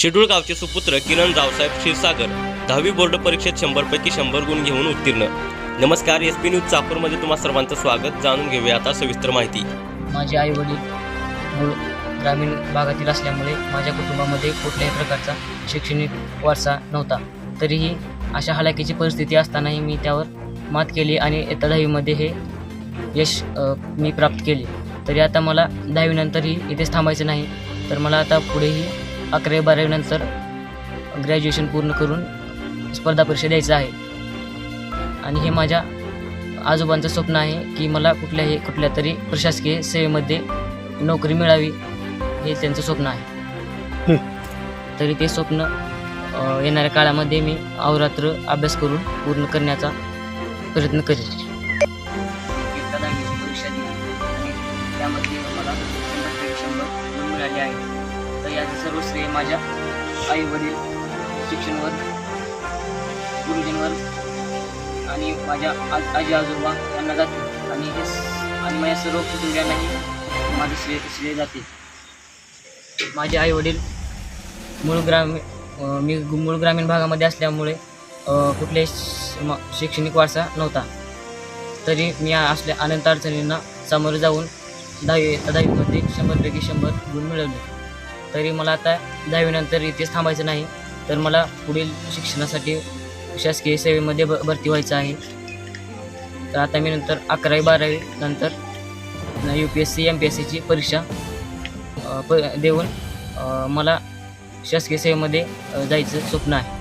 Schedule गावचे सुपुत्र किरण रावसाहेब क्षीरसागर दहावी बोर्ड परीक्षेत शंभरपैकी शंभर गुण घेऊन उत्तीर्ण. नमस्कार एस पी न्यूज चाकूरमध्ये तुम्हा सर्वांचं स्वागत. जाणून घेऊया आता सविस्तर माहिती. माझे आई वडील मूळ ग्रामीण भागातील असल्यामुळे माझ्या कुटुंबामध्ये कुठल्याही प्रकारचा शैक्षणिक वारसा नव्हता. तरीही अशा हलाखीची परिस्थिती असतानाही मी त्यावर मात केली आणि इयत्ता दहावीमध्ये हे यश मी प्राप्त केले. तरी आता मला दहावीनंतरही इथेच थांबायचं नाही. तर मला आता पुढेही अकरावी बारावीनंतर ग्रॅज्युएशन पूर्ण करून स्पर्धा परीक्षा द्यायचं आहे. आणि हे माझ्या आजोबांचं स्वप्न आहे की मला कुठल्याही कुठल्या तरी प्रशासकीय सेवेमध्ये नोकरी मिळावी हे त्यांचं स्वप्न आहे. तरी ते स्वप्न येणाऱ्या काळामध्ये मी अहोरात्र अभ्यास करून पूर्ण करण्याचा प्रयत्न करेन. एकदा दहावीची परीक्षा दिली. आणि त्यामध्ये मला शंभर मिळाले आहेत. तर याचं सर्व श्रेय माझ्या आई वडील शिक्षणवर गुरुजींवर आणि माझ्या आज आजी आजोबा यांना जाते. आणि हे आणि माझ्या सर्व कुटुंबियांनाही माझे श्रेय श्रेय जाते. माझे आई वडील मूळ ग्रामीण मी मूळ ग्रामीण भागामध्ये असल्यामुळे कुठल्याही शैक्षणिक वारसा नव्हता. तरी मी असल्या अनंत अडचणींना सामोरे जाऊन दहावी दहावीमध्ये शंभरपैकी शंभर गुण मिळवले. तरी मला आता दहावीनंतर इथेच थांबायचं नाही. तर मला पुढील शिक्षणासाठी शासकीय सेवेमध्ये भ भरती व्हायचं आहे. तर आता मी नंतर अकरावी बारावी नंतर U P S C M P S सीची परीक्षा प देऊन मला शासकीय सेवेमध्ये जायचं स्वप्न आहे.